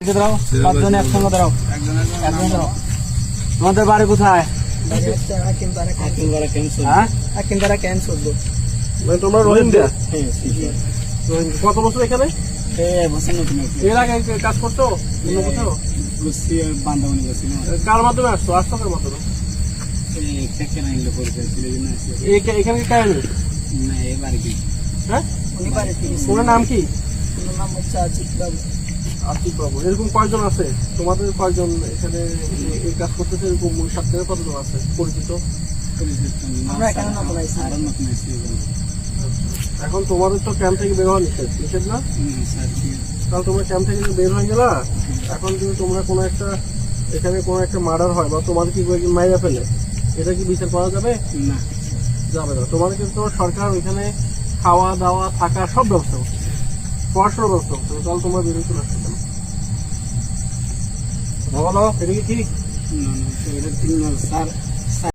দাঁড়াও পাঁচজনে একসঙ্গে দাঁড়াও। একজন দাঁড়াও। তোমাদের বাড়ি কোথায়? হ্যাঁ? মানে তোমরা রোহিঙ্গা? রোহিঙ্গা। কত বছর এখানে? এর আগে কাজ করছ কার মাধ্যমে আসছো আসছো কার মাধ্যমে এখানে কি কাজ নেই হ্যাঁ? ওনার নাম কি? আতিক বাবু। এরকম কয়জন আছে? তোমাদের কয়জন এখানে এই কাজ করতেছে? এরকম সাত থেকে কতজন আছে? পরিচিত? এখন তোমাদের তো ক্যাম্প থেকে বের হওয়া নিষেধ। নিষেধ না? তাহলে তোমরা ক্যাম্প থেকে বের হয়ে গেলা এখন যদি তোমরা কোনো একটা এখানে কোনো একটা মার্ডার হয় বা তোমাদের কি মাইরা ফেলে এটা কি বিচার করা যাবে? যাবে না। তোমাদের কিন্তু সরকার ওইখানে খাওয়া দাওয়া থাকা সব ব্যবস্থা করছে পড়াশোনার ব্যবস্থা করছে তাহলে তোমরা বেরিয়ে চলে কেন বলো এটা কি ঠিক